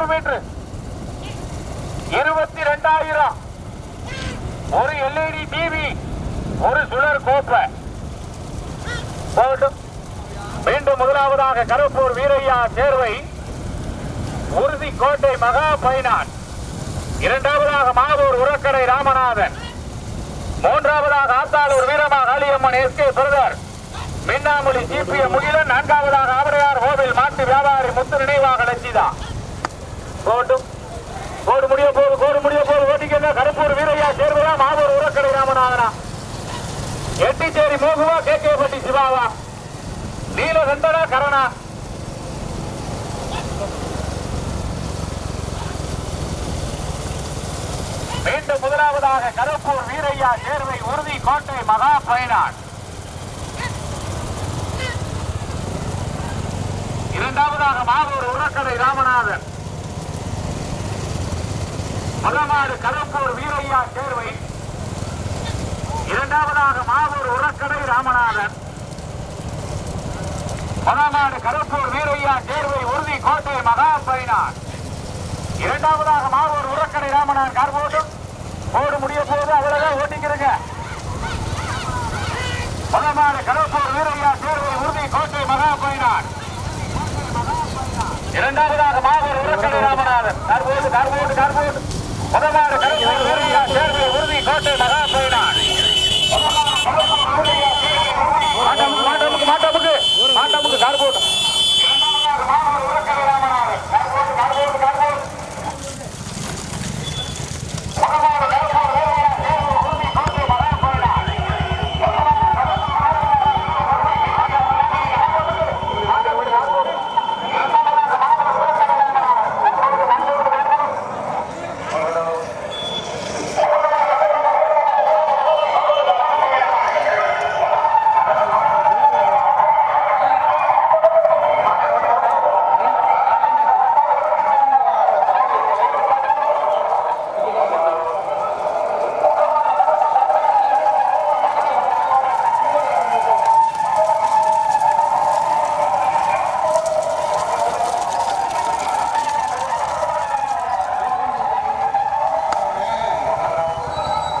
இருநூறு மீட்டர் இருபத்தி ரெண்டாயிரம். ஒரு எல்இடி டிவி ஒரு சுழற் கோப்பை. போகட்டும். மீண்டும் முதலாவதாக கருப்பூர் வீரையா தேர்வை உறுதி கோட்டை மகா பைனான். இரண்டாவதாக மாவூர் உரக்கடை ராமநாதன். மூன்றாவதாக Athalur Veerama Kaliamman S K brother Minnamozhi GBM Mugilan. நான்காவதாக ஆவரையார் கோவில் மாட்டு வியாபாரி முத்து நினைவாக லட்சிதா. போட்டும் கோடு முடிய போது கோடு முடிய போது ஓட்டிக்கங்க. கருப்பூர் வீரையா சேர்வதா? மாவூர் உரக்கடை ராமநாதனா? எட்டிச்சேரி மோகுவா கே கே பட்டி சிவாவா? நீலகண்டனா கரணா? மீண்டும் முதலாவதாக கருப்பூர் வீரையா சேர்வை உறுதி கோட்டை மகா பயனான் இரண்டாவதாக மாவூர் உரக்கடை ராமநாதன். மலநாடு கருப்பூர் வீரையா சேர்வை. இரண்டாவதாக மாவூர் உரக்கடை ராமநாதன். மலநாடு கரப்பூர் வீரையா சேர்வை உறுதி கோட்டை மகா பயனான் இரண்டாவதாக மாவூர் உரக்கடை ராமநாதன் கார் போட்டும் போடு முடிய போது அவ்வளவுதான் ஓட்டிக்கிறங்க. மலநாடு கருப்பூர் வீரையா சேர்வை உறுதி கோட்டை மகா பயனான் இரண்டாவதாக மாவூர் உரக்கடை ராமநாதன். கார் போட்டு கார் போட்டு கார் போட்டு முதலாவது கருப்பூர் உறுதி கோட்டை மகா